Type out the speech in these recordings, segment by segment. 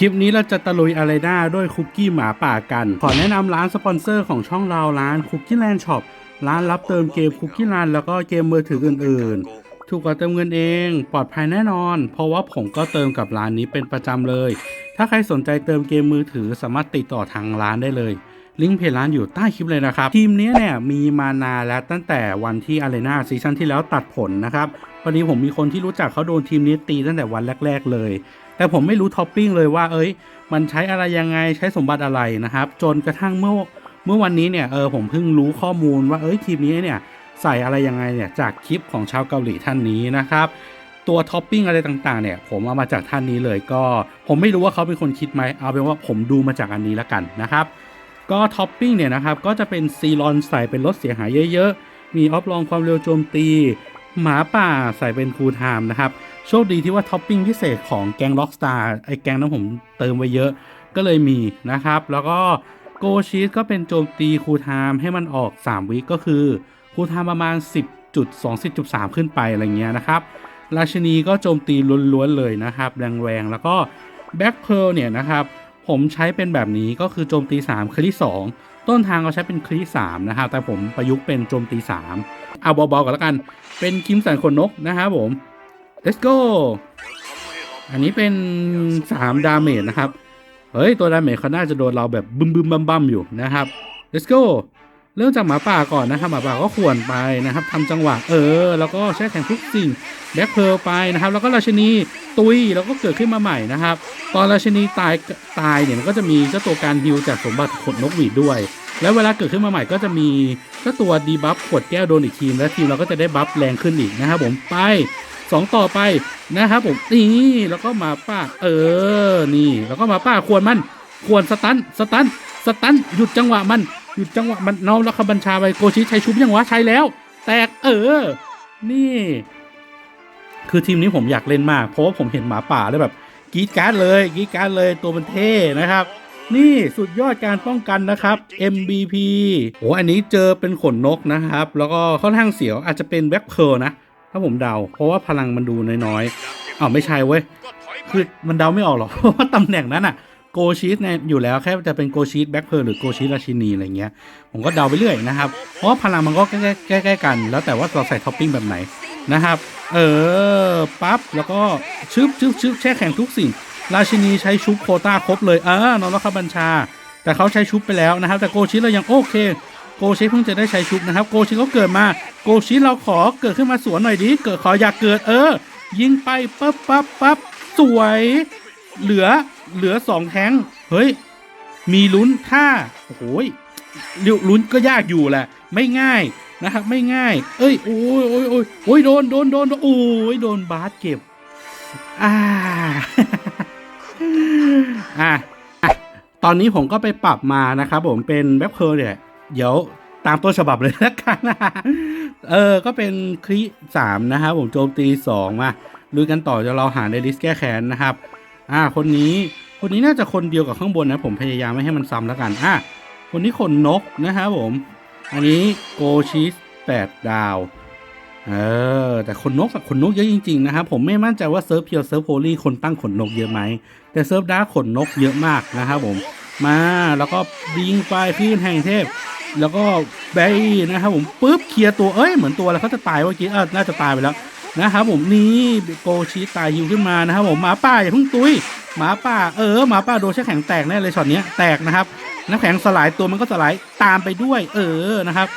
คลิปนี้เราจะตะลุยอะไรได้ด้วยคุกกี้หมาป่ากัน ขอแนะนำร้านสปอนเซอร์ของช่องเราร้านคุกกี้แลนด์ช็อปร้านรับเติมเกมคุกกี้แลนด์แล้วก็เกมมือถืออื่นๆ ถูกกว่าเติมเงินเอง ปลอดภัยแน่นอน เพราะว่าผมก็เติมกับร้านนี้เป็นประจำเลย ถ้าใครสนใจเติมเกมมือถือสามารถติดต่อทางร้านได้เลยลิงก์เพจร้านอยู่ใต้คลิปเลยนะครับ ทีมนี้เนี่ยมีมานานแล้วตั้งแต่วันที่อารีนาซีซั่นที่แล้วตัดผลนะครับพอดีผมมีคนที่รู้จักเขาโดนทีมนี้ตีตั้งแต่วันแรก ๆ เลย แต่ผมไม่รู้ท็อปปิ้งเลยว่า เอ้ย มันใช้อะไรยังไงใช้สมบัติอะไรนะครับ จนกระทั่งเมื่อเมื่อวันนี้เนี่ยเออผมเพิ่งรู้ข้อมูลว่าเอ้ยทีมนี้เนี่ยใส่อะไรยังไงเนี่ยจากคลิปของชาวเกาหลีท่านนี้นะครับ ตัวท็อปปิ้งอะไรต่างๆเนี่ยผมเอามาจากท่านนี้เลยก็ ผมไม่รู้ว่าเขาเป็นคนคิดไหมเอาเป็นว่าผมดูมาจากอันนี้แล้วกันนะครับ ก็ท็อปปิ้งเนี่ยนะครับก็จะเป็นซีรอนใส่เป็นรถเสียหายเยอะๆมีออฟลองความเร็วโจมตี หมาป่าใส่เป็นคูลไทม์นะครับ โชคดีที่ว่าท็อปปิ้งพิเศษของแกงล็อกสตาร์ไอแกงนั้นผมเติมไว้เยอะก็เลยมีนะครับ แล้วก็โกชีสก็เป็นโจมตีคูลไทม์ให้มันออก 3 วิก็คือคูลไทม์ประมาณ 10.2 10.3 ขึ้นไปอะไรเงี้ยนะครับ ราชินีก็โจมตีล้วนๆเลยนะครับแรงๆแล้วก็แบ็คเพลเนี่ยนะครับผมใช้เป็นแบบนี้ก็คือโจมตี 3 คลิที่2ต้นทางเราใช้เป็นคลิที่3นะครับ แต่ผมประยุกต์เป็นโจมตี 3 เอาเบาๆก่อนแล้วกัน เป็นคิมสันขนนกนะครับผม let's go อันนี้เป็น 3 ดาเมจนะครับ เฮ้ย ตัวดาเมจเขาน่าจะโดนเราแบบบึมบึมบัมบัมอยู่นะครับ let's go เริ่มจากหมาป่าก่อนนะครับหมาป่าก็ขวนไปนะครับทำจังหวะเออ แล้วก็ใช้แข่งทุกสิ่งแบ็คเพลไปนะครับ แล้วก็ราชินีตุยแล้วก็เกิดขึ้นมาใหม่นะครับ ตอนราชินีตายตายเนี่ยมันก็จะมีเจ้าตัวการฮิวจากสมบัติขนนกหวีดด้วย แล้วเวลาเกิดขึ้นมาใหม่ก็จะมีเจ้าตัวดีบัฟขวดแก้วโดนอีกทีม และทีมเราก็จะได้บัฟแรงขึ้นอีกนะครับผมไปสองต่อไปนะครับผมนี่แล้วก็หมาป่าเออนี่แล้วก็หมาป่าควรมันควรสตันสตันสตันหยุดจังหวะมันหยุดจังหวะมันน้อมแล้วคบัญชาไปโกชิใช้ชุบยังวะใช้แล้ว แตกเออ นี่ คือทีมนี้ผมอยากเล่นมาก เพราะว่าผมเห็นหมาป่าแล้วแบบกีดการ์ดเลยกีดการ์ดเลยตัวมันเท่นะครับ นี่สุดยอดการป้องกันนะครับ MVP โอ้อันนี้เจอเป็นขนนกนะครับ แล้วก็ค่อนข้างเสียวอาจจะเป็นแบ็คเพลนะ ถ้าผมเดา เพราะว่าพลังมันดูน้อยๆอ้าวไม่ใช่เว้ย คือมันเดาไม่ออกหรอกเพราะว่าตำแหน่งนั้นอะโกชีสเนี่ยอยู่แล้วแค่จะเป็นโกชีสแบ็คเพลหรือโกชีสราชินีอะไรเงี้ย ผมก็เดาไปเรื่อยนะครับ เพราะว่าพลังมันก็ใกล้ๆใกล้ๆกัน แล้วแต่ว่าเราใส่ท็อปปิ้งแบบไหนนะครับ เออปั๊บแล้วก็ชึบชึบชึบแช่แข็งทุกสิ่ง ราชินีใช้ชุบโคต้าครบเลย เออนอนรักบัญชา แต่เขาใช้ชุบไปแล้วนะครับ แต่โกชิเรายังโอเค โกชิเพิ่งจะได้ใช้ชุบนะครับ โกชิเขาเกิดมา โกชิเราขอเกิดขึ้นมาสวนหน่อยดิ เกิดขออยากเกิด เออ ยิงไปปั๊บปั๊บปั๊บสวย เหลือ เหลือสองแทงเฮ้ย มีลุ้นถ้าโอ้โหยลุ้นก็ยากอยู่แหละ ไม่ง่ายนะครับ ไม่ง่าย เอ้ย โอ้ยโอ้ยโอ้ยโอ้ยโดน โดน โดน โอ้ย โดนบาสเก็บ อ่า อะตอนนี้ผมก็ไปปรับมานะครับผมเป็นแบ็คเพลเนี่ยเดี๋ยวตามต้นฉบับเลยละกันนะเออ ก็เป็นคลิสามนะครับผมโจมตีสองมาลุยกันต่อจะเราหาในลิสแก้แค้นนะครับ อ่า คนนี้ คนนี้น่าจะคนเดียวกับข้างบนนะ ผมพยายามไม่ให้มันซ้ำแล้วกัน อะคนนี้ขนนกนะครับผม อันนี้โกชิสแปดดาว เออแต่ขนนกขนนกเยอะจริงๆนะครับผมไม่มั่นใจว่าเซิร์ฟเพียวเซิร์ฟโพลีคนตั้งขนนกเยอะไหมแต่เซิร์ฟดาร์ขนนกเยอะมากนะครับผมมาแล้วก็ยิงไปขึ้นแห่งเทพ แล้วก็ไบนะครับผมปุ๊บเคลียร์ตัวเอ้ยเหมือนตัวอะไรเขาจะตายเมื่อกี้เออน่าจะตายไปแล้วนะครับผมนี่โกชีตายฮิวขึ้นมานะครับผมหมาป่าอย่าเพิ่งตุยหมาป่าเออหมาป่าโดนแช่แข็งแตกแน่เลยช็อตนี้แตกนะครับน้ำแข็งสลายตัวมันก็สลายตามไปด้วย เออนะครับ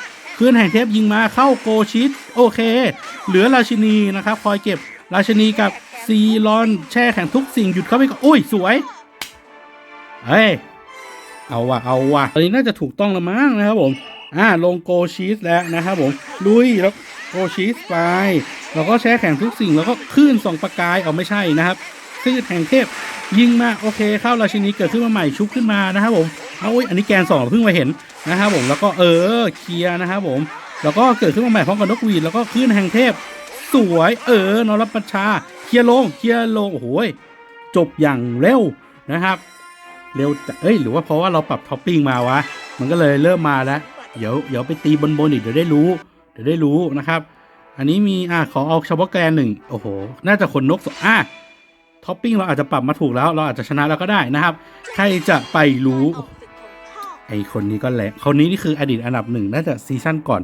คืนแห่งเทพยิงมาเข้าโกชิตโอเค เหลือราชินีนะครับ คอยเก็บราชินีกับซีรอนแช่แข็งทุกสิ่งหยุดเข้าไปก่อนอุ้ย สวยเฮ้ยเอาว่ะเอาว่ะตอนนี้น่าจะถูกต้องแล้วมั้งนะครับผมอ่าลงโกชีสแล้วนะครับผมลุยแล้วโกชีสไปแล้วก็แช่แข็งทุกสิ่งแล้วก็คลื่นส่องประกายเอาไม่ใช่นะครับคลื่นแห่งเทพยิงมาโอเค เข้าราชินีเกิดขึ้นมาใหม่ชุบขึ้นมานะครับผม เอาอุ้ยอันนี้แกนสองเพิ่งมาเห็นนะครับผมแล้วก็เออเคลียร์นะครับผมแล้วก็เกิดขึ้นมาใหม่พร้อมกับนกหวีดแล้วก็คลื่นแห่งเทพ สวยเออนรประชาเคลียร์ลงเคลียร์ลงโอ้โหยจบอย่างเร็วนะครับ เร็วเอ้ยหรือว่าเพราะว่าเราปรับท็อปปิ้งมาวะมันก็เลยเริ่มมาแล้วเดี๋ยวเดี๋ยวไปตีบนบนๆอีกเดี๋ยวได้รู้ เดี๋ยวได้รู้นะครับ อันนี้มีอะขอเอาเฉพาะแกนหนึ่งโอ้โห น่าจะขนนกสองอะท็อปปิ้งเราอาจจะปรับมาถูกแล้ว เราอาจจะชนะแล้วก็ได้นะครับ ใครจะไปรู้ อคนนี้ก็แหละคนนี้นี่คืออดีตอันดับหนึ่งน่าจะซีซั่นก่อน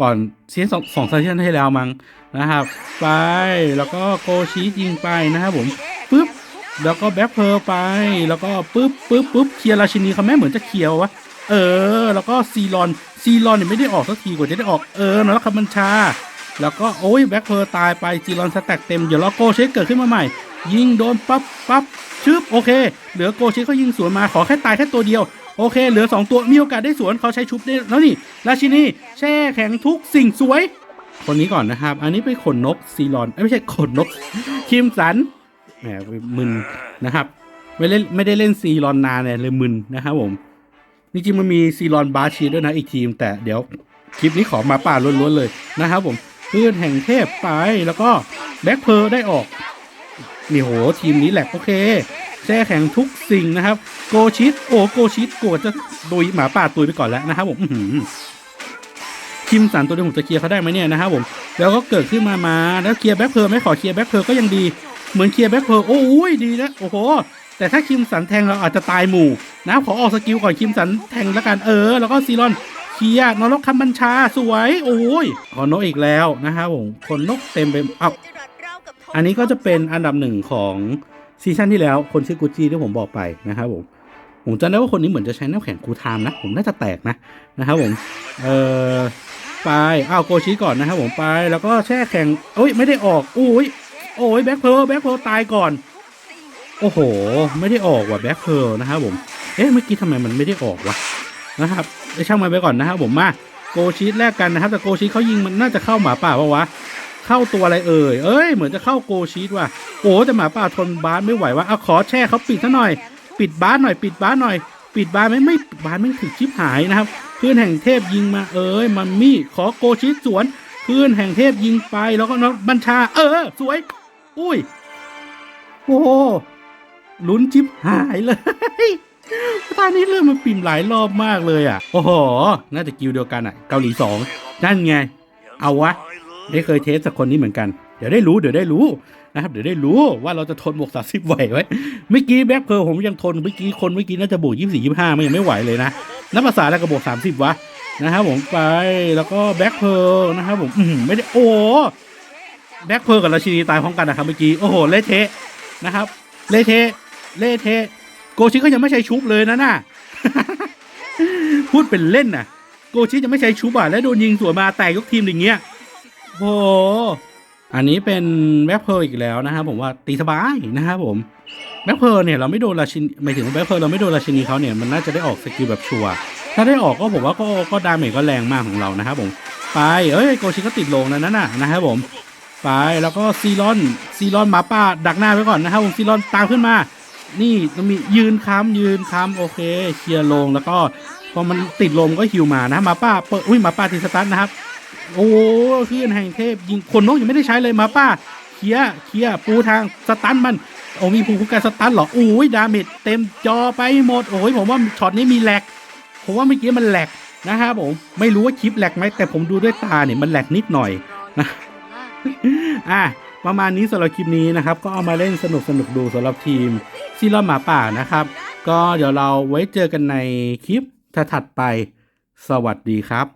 ก่อนซีซั่นสองซีซั่นที่แล้วมั้งนะครับ ไปแล้วก็โกชียิงไปนะครับผมปึ๊บแล้วก็แบ็คเพร์ลไปแล้วก็ปึ๊บปึ๊บปึ๊บเคลียร์ราชินีเขาแม่เหมือนจะเคลียร์วะเออ แล้วก็ซีรอนซีรอนเนี่ยไม่ได้ออกสักทีกว่าจะได้ออกเออแล้วคำบัญชา แล้วก็โอ้ยแบ็คเพร์ลตายไปซีรอนสแต็กเต็มเดี๋ยวรอโกเชคเกิดขึ้นมาใหม่ ยิงโดนปั๊บปั๊บชึบโอเค เหลือโกชคเขายิงสวนมาขอแค่ตายแค่ตัวเดียว โอเค เหลือ 2 ตัวมีโอกาสได้สวนเขาใช้ชุบได้แล้วนี่ราชินีแช่แข็งทุกสิ่งสวย คนนี้ก่อนนะครับ อันนี้เป็นขนนกซีรอนไม่ใช่ขนนกคิมสันแหมมึนนะครับไม่เล่นไม่ได้เล่นซีรอนนานเนี่ยเลยมึนนะครับผมจริงๆมันมีซีรอนบาชีด้วยนะอีกทีม แต่เดี๋ยวคลิปนี้ขอมาป่าล้วนๆเลยนะครับผมคลื่อนแห่งเทพไปแล้วก็แบ็คเพร์ลได้ออก นี่โหทีมนี้แหละโอเคแช่แข็งทุกสิ่งนะครับ โกชิตโอ้โกชิตโกรธจะดุยหมาป่าตุยไปก่อนแล้วนะครับผมหือคิมสันตัวเดียวผมจะเคลียร์เขาได้ไหมเนี่ยนะครับผมแล้วก็เกิดขึ้นมามาแล้วเคลียร์แบ็คเพร์ลไม่ขอเคลียร์แบ็คเพร์ลก็ยังดีเหมือนเคลียร์แบ็คเพร์ลโอ้ยดีนะโอ้โหแต่ถ้าคิมสันแทงเราอาจจะตายหมู่นะขอออกสกิลก่อนคิมสันแทงแล้วกันเออ แล้วก็ซีรอนเคลียร์นรกคำบัญชาสวย โอ้ยขอนกอีกแล้วนะครับผมคนนกเต็มไปเอา อันนี้ก็จะเป็นอันดับหนึ่งของซีซั่นที่แล้วคนชื่อกูจีที่ผมบอกไปนะครับผมผมจำได้ว่าคนนี้เหมือนจะใช้น้ำแข็งคูลไทม์นะ ผมน่าจะแตกนะนะครับผม เออไปอ้าวโกชิก่อนนะครับผมไปแล้วก็แช่แข็งโอ้ยไม่ได้ออกโอ้ยโอ้ยแบ็คเพลแบ็คเพลตายก่อน โอ้โห ไม่ได้ออกว่ะแบ็คเพลนะครับผมเอ๊ะเมื่อกี้ทำไมมันไม่ได้ออกวะนะครับช่างมันไปก่อนนะครับผมมาโกชิแลกกันนะครับแต่โกชิเขายิงมันน่าจะเข้าหมาป่าปะวะ เข้าตัวอะไรเอ่ย เอ้ย เหมือนจะเข้าโกชีตว่ะ โอ้แต่หมาป่าทนบาสไม่ไหวว่ะเอาขอแช่เขาปิดซะหน่อย ปิดบาสหน่อยปิดบาสหน่อย ปิดบาสไม่ไม่บาสไม่ถึงชิบหายนะครับคลื่นแห่งเทพยิงมาเอ้ยมันมี่ขอโกชีตสวนคลื่นแห่งเทพยิงไปแล้วก็นกบัญชา เออ สวย อุ้ย โอ้ลุ้นชิบหายเลยตอนนี้เรื่องมันปิ่มหลายรอบมากเลยอะ โอ้โห น่าจะกิวเดียวกันอะ เกาหลีสองนั่นไง เอาวะ ไม่เคยเทสสักคนนี้เหมือนกัน เดี๋ยวได้รู้เดี๋ยวได้รู้นะครับเดี๋ยวได้รู้ว่าเราจะทนบวกสามสิบไหวไหมเมื่อกี้แบ็คเพร์ลผมยังทนเมื่อกี้คนเมื่อกี้น่าจะบวกยี่สี่ยี่ห้ามันยังไม่ไหวเลยนะนับภาษาแล้วก็บวกสามสิบวะนะครับผมไปแล้วก็แบ็คเพร์ลนะครับผมไม่ได้โอ้แบ็คเพร์ลกับราชินีตายพร้อมกันนะครับเมื่อกี้โอ้โหเละเทะนะครับเละเทะเละเทะโกชิก็ยังไม่ใช้ชุบเลยนะน่ะพูดเป็นเล่นน่ะ โกชิจะไม่ใช้ชุบอะแล้วโดนยิงสวนมาแตกยกทีมอย่างเงี้ย โอ้โหอันนี้เป็นแบ็คเพร์ลอีกแล้วนะครับผมว่าตีสบายนะครับผมแบ็คเพร์ลเนี่ยเราไม่โดนราชินีหมายถึงแบ็คเพร์ลเราไม่โดนราชินีเขาเนี่ยมันน่าจะได้ออกสกิลแบบชัวร์ถ้าได้ออกก็ผมว่าก็ก็ดาเมจก็แรงมากของเรานะครับผมไปเอ้ยโกชิก็ติดลงแล้วนั่นน่ะนะครับผมไปแล้วก็ซีรอนซีรอนหมาป่าดักหน้าไว้ก่อนนะครับผมซีรอนตามขึ้นมา นี่ต้องมียืนค้ำยืนค้ำโอเคเคลียร์ลงแล้วก็พอมันติดลมก็ฮิวมานะหมาป้าเปิดอุ้ยหมาป้าติดสตาร์ทนะครับ โอ้คลื่นแห่งเทพยิงคนนกยังไม่ได้ใช้เลยหมาป้าเคลียร์เคลียร์ปูทางสตันมันโอ้มีภูมิคุ้มกันสตันเหรออุ้ยดาเมจเต็มจอไปหมดโอ้ยผมว่าช็อตนี้มีแหลกผมว่าเมื่อกี้มันแหลกนะครับผมไม่รู้ว่าคลิปแหลกไหมแต่ผมดูด้วยตาเนี่ยมันแหลกนิดหน่อยนะอะประมาณนี้สำหรับคลิปนี้นะครับ ก็เอามาเล่นสนุกสนุกดูสำหรับทีมซีรอนหมาป่านะครับ ก็เดี๋ยวเราไว้เจอกันในคลิปถัดไป สวัสดีครับ